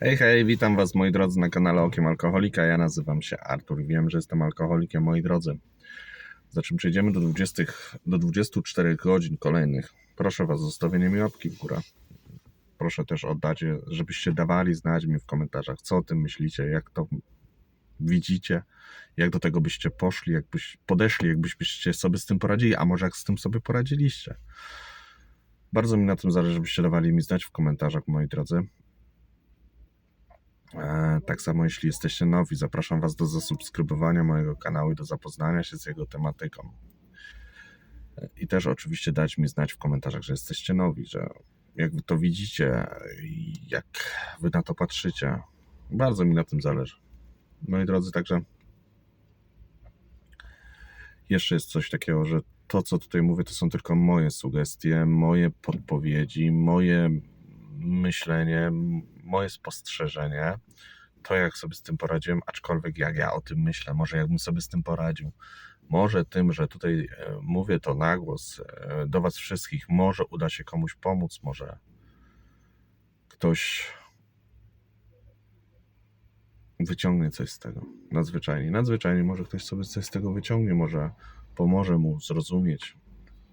Hej, hej, witam Was moi drodzy na kanale Okiem Alkoholika. Ja nazywam się Artur i wiem, że jestem alkoholikiem, moi drodzy. Za czym przejdziemy do, 20, do 24 godzin kolejnych. Proszę Was o zostawienie mi łapki w górę. Proszę też o żebyście dawali znać mi w komentarzach, co o tym myślicie, jak to widzicie, jak do tego byście poszli, jakbyś podeszli, jakbyście sobie z tym poradzili, a może jak z tym sobie poradziliście. Bardzo mi na tym zależy, żebyście dawali mi znać w komentarzach, moi drodzy. E, Tak samo jeśli jesteście nowi, zapraszam Was do zasubskrybowania mojego kanału i do zapoznania się z jego tematyką. E, I też oczywiście dać mi znać w komentarzach, że jesteście nowi, że jak Wy to widzicie i jak Wy na to patrzycie. Bardzo mi na tym zależy. Moi drodzy, także jeszcze jest coś takiego, że to, co tutaj mówię, to są tylko moje sugestie, moje podpowiedzi, moje myślenie, moje spostrzeżenie, to jak sobie z tym poradziłem, aczkolwiek jak ja o tym myślę, może jakbym sobie z tym poradził, może tym, że tutaj e, mówię to na głos e, do Was wszystkich, może uda się komuś pomóc, może ktoś wyciągnie coś z tego. Nadzwyczajnie, nadzwyczajnie może ktoś sobie coś z tego wyciągnie, może pomoże mu zrozumieć,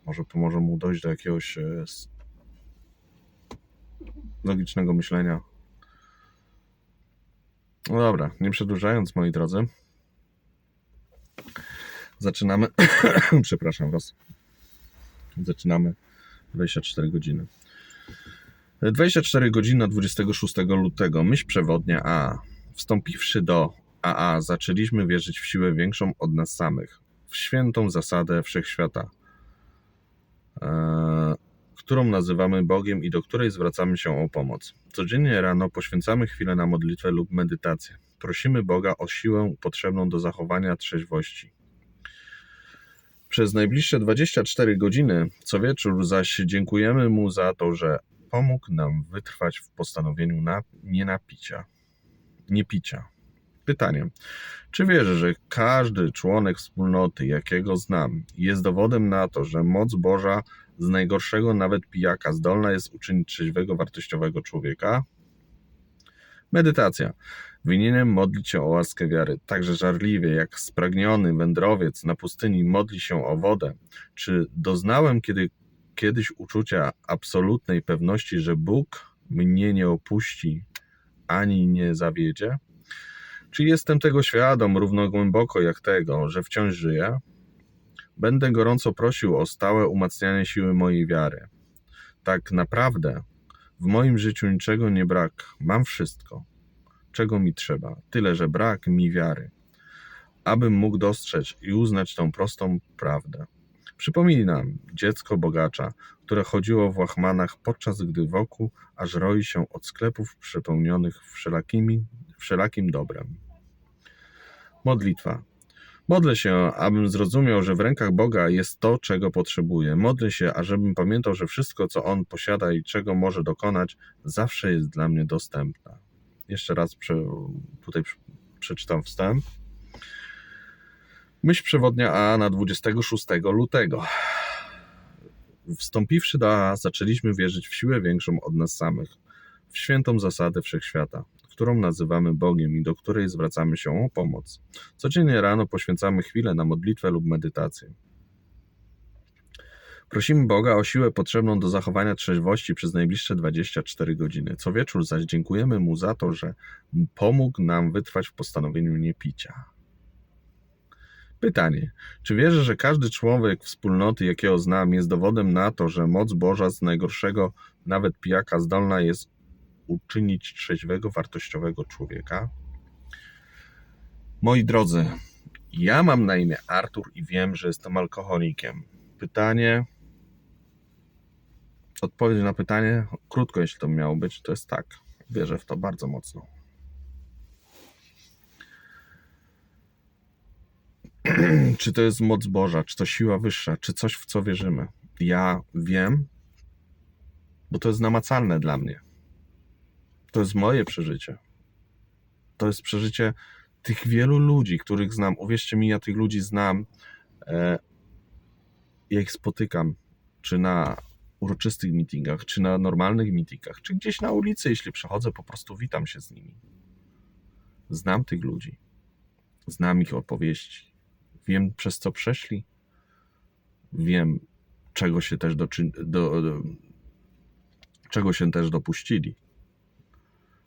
może pomoże mu dojść do jakiegoś e, logicznego myślenia. No dobra, nie przedłużając, moi drodzy, zaczynamy. Przepraszam Was. Zaczynamy 24 godziny. 24 godziny 26 lutego. Myśl przewodnia A. Wstąpiwszy do AA, zaczęliśmy wierzyć w siłę większą od nas samych, w świętą zasadę wszechświata, e, którą nazywamy Bogiem i do której zwracamy się o pomoc. Codziennie rano poświęcamy chwilę na modlitwę lub medytację. Prosimy Boga o siłę potrzebną do zachowania trzeźwości. Przez najbliższe 24 godziny co wieczór zaś dziękujemy Mu za to, że pomógł nam wytrwać w postanowieniu na, nie napicia. Nie picia. Pytanie. Czy wierzę, że każdy członek wspólnoty, jakiego znam, jest dowodem na to, że moc Boża z najgorszego nawet pijaka zdolna jest uczynić trzeźwego, wartościowego człowieka? Medytacja. Winienem modlić się o łaskę wiary, także żarliwie, jak spragniony wędrowiec na pustyni modli się o wodę. Czy doznałem kiedy, kiedyś uczucia absolutnej pewności, że Bóg mnie nie opuści ani nie zawiedzie? Czy jestem tego świadom równo głęboko jak tego, że wciąż żyję? Będę gorąco prosił o stałe umacnianie siły mojej wiary. Tak naprawdę w moim życiu niczego nie brak, mam wszystko, czego mi trzeba, tyle że brak mi wiary, abym mógł dostrzec i uznać tą prostą prawdę. Przypominam dziecko bogacza, które chodziło w łachmanach, podczas gdy wokół aż roi się od sklepów przepełnionych wszelakimi, wszelakim dobrem. Modlitwa. Modlę się, abym zrozumiał, że w rękach Boga jest to, czego potrzebuję. Modlę się, ażebym pamiętał, że wszystko, co On posiada i czego może dokonać, zawsze jest dla mnie dostępne. Jeszcze raz tutaj prze- przeczytam wstęp. Myśl przewodnia A na 26 lutego. Wstąpiwszy do AA, zaczęliśmy wierzyć w siłę większą od nas samych, w świętą zasadę wszechświata, którą nazywamy Bogiem i do której zwracamy się o pomoc. Codziennie rano poświęcamy chwilę na modlitwę lub medytację. Prosimy Boga o siłę potrzebną do zachowania trzeźwości przez najbliższe 24 godziny. Co wieczór zaś dziękujemy Mu za to, że pomógł nam wytrwać w postanowieniu niepicia. Pytanie. Czy wierzę, że każdy człowiek wspólnoty, jakiego znam, jest dowodem na to, że moc Boża z najgorszego, nawet pijaka, zdolna jest uczynić trzeźwego, wartościowego człowieka? Moi drodzy, ja mam na imię Artur i wiem, że jestem alkoholikiem. Pytanie. Odpowiedź na pytanie, krótko jeśli to miało być, to jest tak. Wierzę w to bardzo mocno. czy to jest moc Boża, czy to siła wyższa, czy coś, w co wierzymy? Ja wiem, bo to jest namacalne dla mnie. To jest moje przeżycie. To jest przeżycie tych wielu ludzi, których znam. Uwierzcie mi, ja tych ludzi znam. E, ja ich spotykam, czy na uroczystych meetingach, czy na normalnych meetingach, czy gdzieś na ulicy, jeśli przechodzę, po prostu witam się z nimi. Znam tych ludzi. Znam ich opowieści. Wiem, przez co przeszli. Wiem, czego się też doczy... do... do... czego się też dopuścili.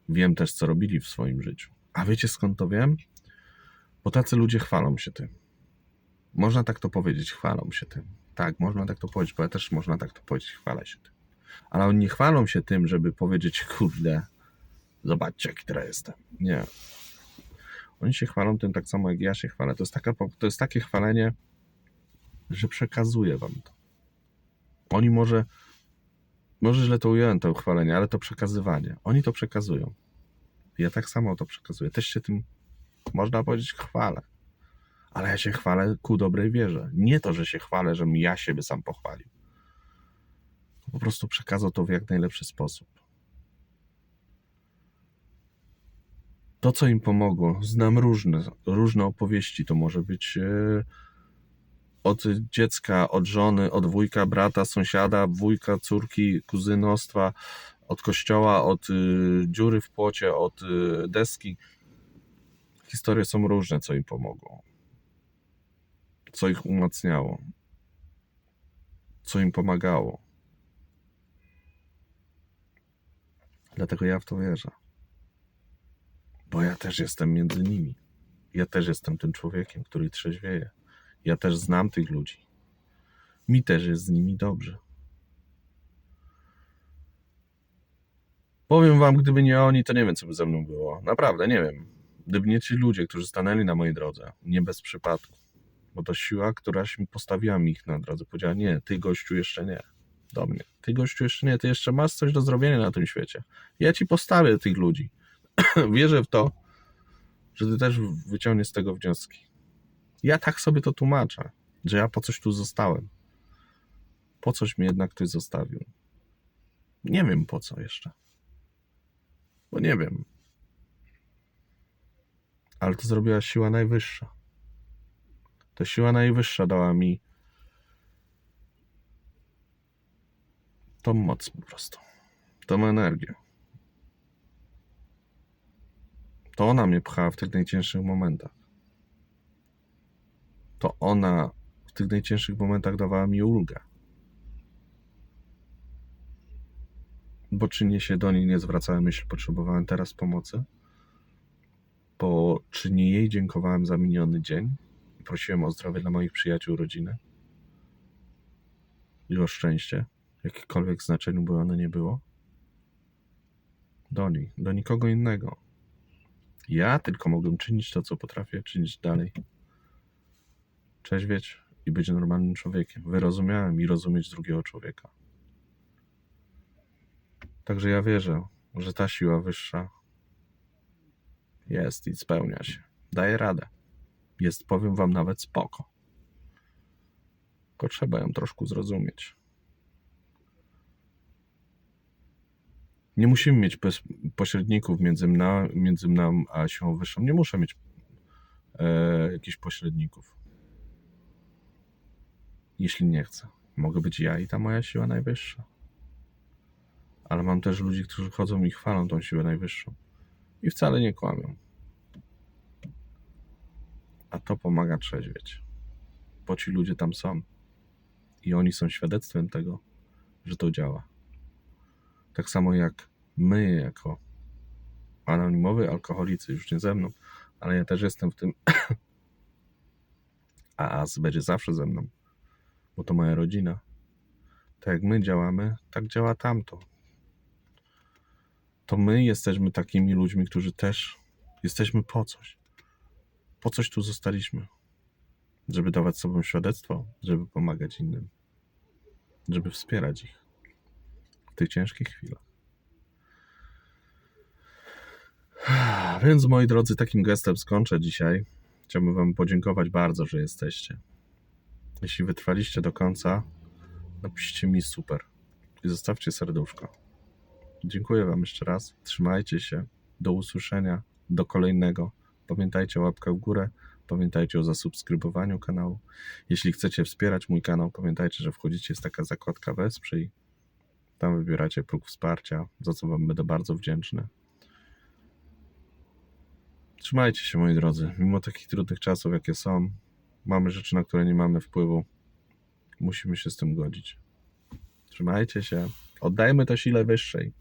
Wiem też, co robili w swoim życiu. A wiecie skąd to wiem? Bo tacy ludzie chwalą się tym. Można tak to powiedzieć, chwalą się tym. Tak, można tak to powiedzieć, bo ja też można tak to powiedzieć, chwalę się tym. Ale oni nie chwalą się tym, żeby powiedzieć, kurde, zobaczcie, jaki teraz jestem. Nie. Oni się chwalą tym tak samo, jak ja się chwalę. To jest, taka, to jest takie chwalenie, że przekazuję wam to. Oni może, może źle to ująłem, to chwalenie, ale to przekazywanie. Oni to przekazują. Ja tak samo to przekazuję. Też się tym, można powiedzieć, chwalę. Ale ja się chwalę ku dobrej wierze. Nie to, że się chwalę, żebym ja siebie sam pochwalił. Po prostu przekazał to w jak najlepszy sposób. To, co im pomogło, znam różne, różne opowieści. To może być e, od dziecka, od żony, od wujka, brata, sąsiada, wujka, córki, kuzynostwa, od kościoła, od y, dziury w płocie, od y, deski. Historie są różne, co im pomogło, co ich umacniało, co im pomagało. Dlatego ja w to wierzę. Bo ja też jestem między nimi. Ja też jestem tym człowiekiem, który trzeźwieje. Ja też znam tych ludzi. Mi też jest z nimi dobrze. Powiem wam, gdyby nie oni, to nie wiem, co by ze mną było. Naprawdę, nie wiem. Gdyby nie ci ludzie, którzy stanęli na mojej drodze, nie bez przypadku. Bo to siła, któraś mi postawiła mi ich na drodze. Powiedziała, nie, ty gościu jeszcze nie. Do mnie. Ty gościu jeszcze nie, ty jeszcze masz coś do zrobienia na tym świecie. Ja ci postawię tych ludzi. Wierzę w to, że ty też wyciągniesz z tego wnioski. Ja tak sobie to tłumaczę, że ja po coś tu zostałem. Po coś mnie jednak ktoś zostawił. Nie wiem po co jeszcze. Bo nie wiem. Ale to zrobiła siła najwyższa. To siła najwyższa dała mi tą moc po prostu. Tą energię. To ona mnie pchała w tych najcięższych momentach. To ona w tych najcięższych momentach dawała mi ulgę. Bo czy nie się do niej nie zwracałem, jeśli potrzebowałem teraz pomocy? Bo czy nie jej dziękowałem za miniony dzień i prosiłem o zdrowie dla moich przyjaciół, rodziny? I o szczęście, w jakimkolwiek znaczeniu by ono nie było? Do niej, do nikogo innego. Ja tylko mogłem czynić to, co potrafię czynić dalej. Trzeźwieć i być normalnym człowiekiem. Wyrozumiałem i rozumieć drugiego człowieka. Także ja wierzę, że ta siła wyższa jest i spełnia się. Daje radę. Jest, powiem wam, nawet spoko. Tylko trzeba ją troszkę zrozumieć. Nie musimy mieć pośredników między, mna, między mną a siłą wyższą. Nie muszę mieć e, jakichś pośredników. Jeśli nie chcę. Mogę być ja i ta moja siła najwyższa. Ale mam też ludzi, którzy chodzą i chwalą tą siłę najwyższą. I wcale nie kłamią. A to pomaga trzeźwieć. Bo ci ludzie tam są. I oni są świadectwem tego, że to działa. Tak samo jak my, jako anonimowy alkoholicy, już nie ze mną, ale ja też jestem w tym. A Az będzie zawsze ze mną, bo to moja rodzina. Tak jak my działamy, tak działa tamto. To my jesteśmy takimi ludźmi, którzy też jesteśmy po coś. Po coś tu zostaliśmy. Żeby dawać sobą świadectwo, żeby pomagać innym, żeby wspierać ich w tych ciężkich chwilach. Więc moi drodzy, takim gestem skończę dzisiaj. Chciałbym Wam podziękować bardzo, że jesteście. Jeśli wytrwaliście do końca, napiszcie mi super i zostawcie serduszko. Dziękuję Wam jeszcze raz. Trzymajcie się. Do usłyszenia. Do kolejnego. Pamiętajcie o łapkach w górę. Pamiętajcie o zasubskrybowaniu kanału. Jeśli chcecie wspierać mój kanał, pamiętajcie, że wchodzicie, jest taka zakładka Wesprzyj Tam wybieracie próg wsparcia, za co Wam będę bardzo wdzięczny. Trzymajcie się, moi drodzy. Mimo takich trudnych czasów, jakie są, mamy rzeczy, na które nie mamy wpływu. Musimy się z tym godzić. Trzymajcie się. Oddajmy to sile wyższej.